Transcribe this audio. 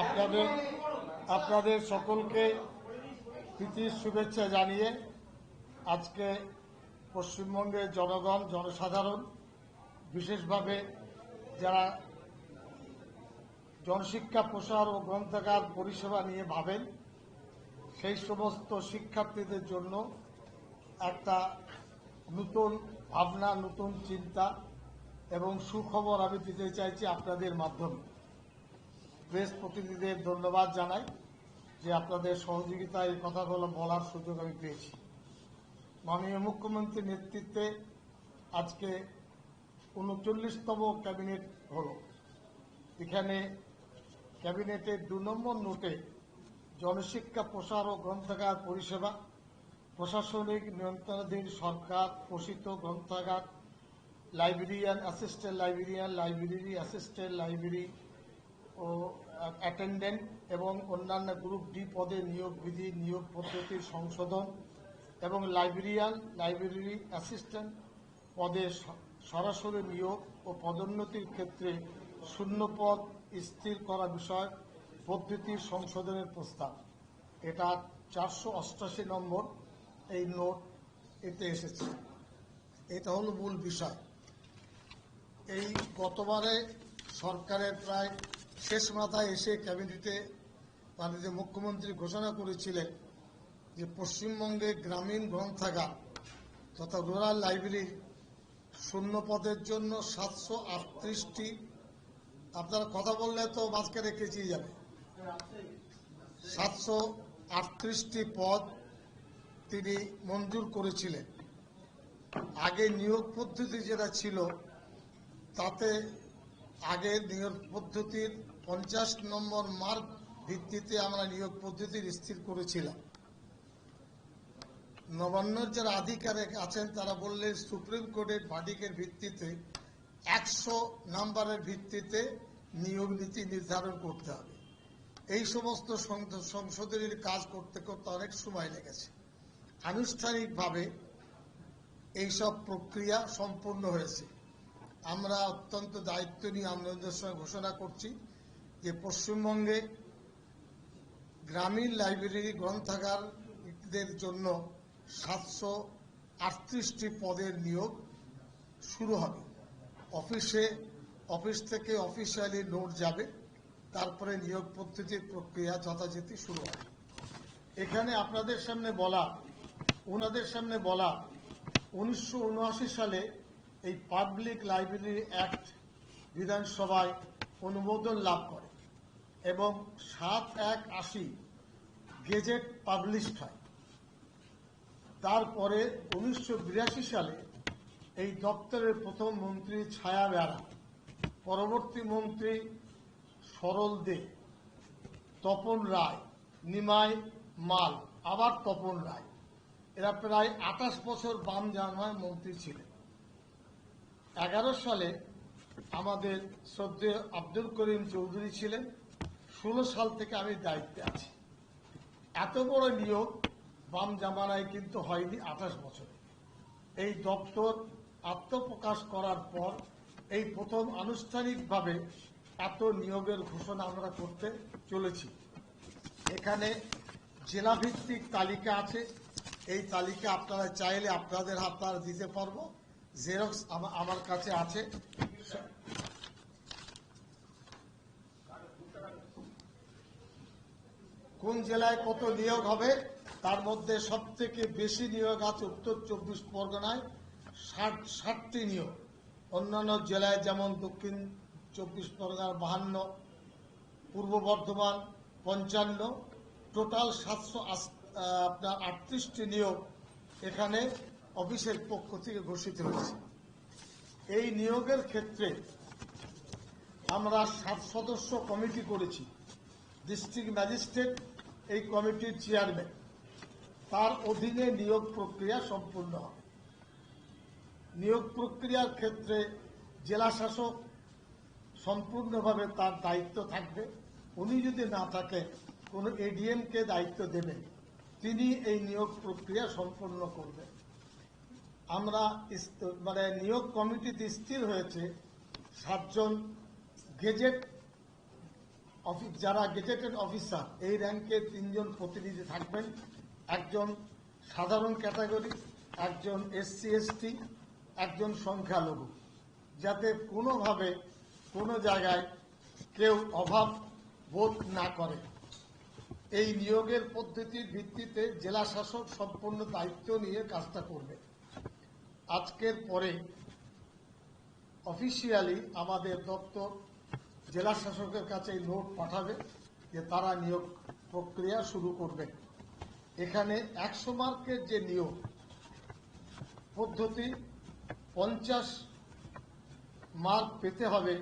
আপনাদের আপনাদের সকলকে প্রীতির শুভেচ্ছা জানিয়ে আজকে পশ্চিমবঙ্গের জনগণ, জনসাধারণ, বিশেষভাবে যারা জনশিক্ষা, প্রসার ও গ্রন্থাগার পরিষেবা নিয়ে ভাবেন, সেই সমস্ত শিক্ষার্থীদের জন্য একটা নতুন ভাবনা, নতুন চিন্তা এবং সুখবর আমি দিতে চাইছি আপনাদের মাধ্যমে। প্রেস প্রতিনিধিদের ধন্যবাদ জানাই যে আপনাদের সহযোগিতায় এই কথাগুলো বলার সুযোগ আমি পেয়েছি। মাননীয় মুখ্যমন্ত্রীর নেতৃত্বে আজকে উনচল্লিশতম ক্যাবিনেট হল। এখানে ক্যাবিনেটের দু নম্বর নোটে জনশিক্ষা, প্রসার ও গ্রন্থাগার পরিষেবা, প্রশাসনিক নিয়ন্ত্রণাধীন সরকার পোষিত গ্রন্থাগার, librarian assistant librarian library assistant library ও অ্যাটেন্ডেন্ট এবং অন্যান্য গ্রুপ ডি পদে নিয়োগ বিধি, নিয়োগ পদ্ধতির সংশোধন এবং লাইব্রেরিয়ান লাইব্রেরি অ্যাসিস্ট্যান্ট পদে সরাসরি নিয়োগ ও পদোন্নতির ক্ষেত্রে শূন্য পদ স্থির করা বিষয় পদ্ধতির সংশোধনের প্রস্তাব। এটা চারশো অষ্টাশি নম্বর এই নোট এতে এসেছে। এটা হলো মূল বিষয়। এই গতবারে সরকারের প্রায় শেষ মাথায় এসে ক্যাবিনেটে মাননীয় মুখ্যমন্ত্রী ঘোষণা করেছিলেন যে পশ্চিমবঙ্গে গ্রামীণ গ্রন্থাগার তথা রুরাল লাইব্রেরি শূন্য পদের জন্য সাতশো আটত্রিশটি। আপনারা কথা বললে তো মাঝকে রেখেছি যাবে। সাতশো আটত্রিশটি পদ তিনি মঞ্জুর করেছিলেন। আগে নিয়োগ পদ্ধতি যেটা ছিল, তাতে আগে নিয়োগ পদ্ধতির পঞ্চাশ নম্বর মার্ক ভিত্তিতে আমরা নিয়োগ পদ্ধতির স্থির করেছিলাম। নবান্নর যারা আধিকারিক আছেন, তারা বললেন সুপ্রিম কোর্টের ভার্ডিকের ভিত্তিতে একশো নাম্বারের ভিত্তিতে নিয়োগ নীতি নির্ধারণ করতে হবে। এই সমস্ত সংশোধ- সংশোধনীর কাজ করতে করতে অনেক সময় লেগেছে। আনুষ্ঠানিকভাবে এইসব প্রক্রিয়া সম্পূর্ণ হয়েছে। আমরা অত্যন্ত দায়িত্ব নিয়ে আপনাদের সঙ্গে ঘোষণা করছি যে পশ্চিমবঙ্গে গ্রামীণ লাইব্রেরি গ্রন্থাগারদের জন্য সাতশো আটত্রিশটি পদের নিয়োগ শুরু হবে। অফিসে, অফিস থেকে অফিসিয়ালি নোট যাবে, তারপরে নিয়োগ পদ্ধতির প্রক্রিয়া যথাযথি শুরু হবে। এখানে আপনাদের সামনে বলা, ওনাদের সামনে বলা, উনিশশো উনআশি সালে এই পাবলিক লাইব্রেরি অ্যাক্ট বিধানসভায় অনুমোদন লাভ করে এবং সাত এক আশি গেজেট পাবলিশড হয়। তারপরে উনিশশো বিরাশি সালে এই দপ্তরের প্রথম মন্ত্রী ছায়া বেড়া, পরবর্তী মন্ত্রী সরল দে, তপন রায়, নিমাই মাল, আবার তপন রায়। এরা প্রায় আঠাশ বছর বাম জামায় মন্ত্রী ছিলেন। এগারো সালে আমাদের শ্রদ্ধেয় আব্দুল করিম চৌধুরী ছিলেন। ষোলো সাল থেকে আমি দায়িত্বে আছি। এত বড় নিয়োগ বাম জামানায় কিন্তু হয়নি আঠাশ বছরে। এই দপ্তর আত্মপ্রকাশ করার পর এই প্রথম আনুষ্ঠানিকভাবে এত নিয়োগের ঘোষণা আমরা করতে চলেছি। এখানে জেলাভিত্তিক তালিকা আছে। এই তালিকা আপনারা চাইলে আপনাদের আপনারা দিতে পারব। জেরক্স আমার কাছে আছে। কোন জেলায় কত নিয়োগ হবে? তার মধ্যে সব থেকে বেশি নিয়োগ আছে উত্তর চব্বিশ পরগনায়, ষাট, ষাটটি নিয়োগ। অন্যান্য জেলায় যেমন দক্ষিণ চব্বিশ পরগনার বাহান্ন, পূর্ব বর্ধমান পঞ্চান্ন, টোটাল সাতশো আপনার আটত্রিশটি নিয়োগ এখানে অফিসের পক্ষ থেকে ঘোষিত হয়েছে। এই নিয়োগের ক্ষেত্রে আমরা সাত সদস্য কমিটি করেছি। ডিস্ট্রিক্ট ম্যাজিস্ট্রেট, এই কমিটির চেয়ারম্যান। তার অধীনে নিয়োগ প্রক্রিয়া সম্পূর্ণ হবে। নিয়োগ প্রক্রিয়ার ক্ষেত্রে জেলা শাসক সম্পূর্ণভাবে তার দায়িত্ব থাকবে। উনি যদি না থাকেন, কোনো এডিএমকে দায়িত্ব দেবেন। তিনি এই নিয়োগ প্রক্রিয়া সম্পূর্ণ করবেন। আমরা মানে নিয়োগ কমিটিতে স্থির হয়েছে সাতজন গেজেট অফিস যারা গেজেটেড অফিসার, এই র্যাঙ্কে তিনজন প্রতিনিধি থাকবেন। একজন সাধারণ ক্যাটাগরি, একজন এসসি, এসটি, একজন সংখ্যালঘু। যাতে কোনোভাবে কোনো জায়গায় কেউ অভাব বোধ না করে। এই নিয়োগের পদ্ধতির ভিত্তিতে জেলা শাসক সম্পূর্ণ দায়িত্ব নিয়ে কাজটা করবে। আজকের পরে অফিসিয়ালি আমাদের দপ্তর জেলা শাসকের কাছে নোট পাঠাবে যে তারা নিয়োগ প্রক্রিয়া শুরু করবে। এখানে একশো মার্কের যে নিয়োগ পদ্ধতি, পঞ্চাশ মার্ক পেতে হবে।